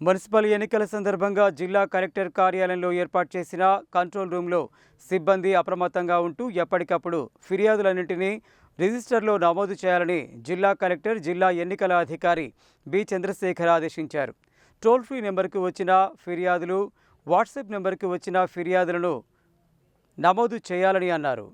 Municipal ఎన్నికల సందర్భంగా జిల్లా కలెక్టర్ కార్యాలయంలో ఏర్పాటు చేసిన కంట్రోల్ రూమ్లో సిబ్బంది అప్రమత్తంగా ఉంటూ ఎప్పటికప్పుడు ఫిర్యాదులన్నింటినీ రిజిస్టర్లో నమోదు చేయాలని జిల్లా కలెక్టర్ జిల్లా ఎన్నికల అధికారి బి. చంద్రశేఖర్ ఆదేశించారు. టోల్ ఫ్రీ నెంబర్కు వచ్చిన ఫిర్యాదులు వాట్సాప్ నెంబర్కు వచ్చిన ఫిర్యాదులను నమోదు చేయాలని అన్నారు.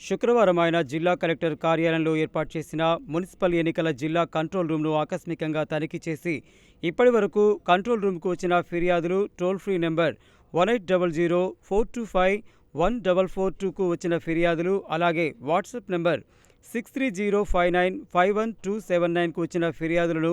శుక్రవారం ఆయన జిల్లా కలెక్టర్ కార్యాలయంలో ఏర్పాటు చేసిన మున్సిపల్ ఎన్నికల జిల్లా కంట్రోల్ రూమ్ను ఆకస్మికంగా తనిఖీ చేసి ఇప్పటి వరకు కంట్రోల్ రూమ్కు వచ్చిన ఫిర్యాదులు toll free number one eight double zero four two five one double four టూకు వచ్చిన ఫిర్యాదులు అలాగే WhatsApp number six three zero five nine five one two seven నైన్కు వచ్చిన ఫిర్యాదులను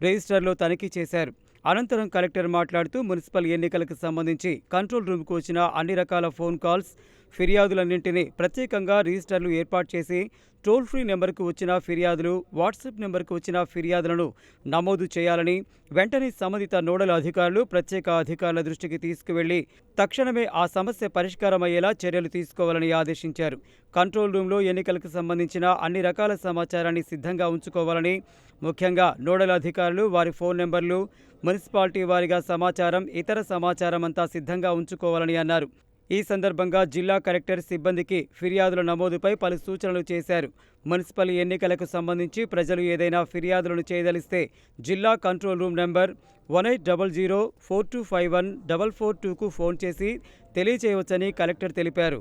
రిజిస్టర్లో తనిఖీ చేశారు. అనంతరం కలెక్టర్ మాట్లాడుతూ మున్సిపల్ ఎన్నికలకు సంబంధించి కంట్రోల్ రూమ్కు వచ్చిన అన్ని రకాల ఫోన్ కాల్స్ ఫిర్యాదులన్నింటినీ ప్రత్యేకంగా రిజిస్టర్లు ఏర్పాటు చేసి టోల్ ఫ్రీ నెంబర్కు వచ్చిన ఫిర్యాదులు వాట్సాప్ నెంబర్కు వచ్చిన ఫిర్యాదులను నమోదు చేయాలని వెంటనే సంబంధిత నోడల్ అధికారులు ప్రత్యేక అధికారుల దృష్టికి తీసుకువెళ్ళి తక్షణమే ఆ సమస్య పరిష్కారమయ్యేలా చర్యలు తీసుకోవాలని ఆదేశించారు. కంట్రోల్ రూమ్లో ఎన్నికలకు సంబంధించిన అన్ని రకాల సమాచారాన్ని సిద్ధంగా ఉంచుకోవాలని ముఖ్యంగా నోడల్ అధికారులు వారి ఫోన్ నెంబర్లు మున్సిపాలిటీ వారిగా సమాచారం ఇతర సమాచారం అంతా సిద్ధంగా ఉంచుకోవాలని అన్నారు. ఈ సందర్భంగా జిల్లా కలెక్టర్ సిబ్బందికి ఫిర్యాదుల నమోదుపై పలు సూచనలు చేశారు. మున్సిపల్ ఎన్నికలకు సంబంధించి ప్రజలు ఏదైనా ఫిర్యాదులను చేయదలిస్తే జిల్లా control room number one eight double zero four two five one double four టూకు phone చేసి తెలియచేయవచ్చని కలెక్టర్ తెలిపారు.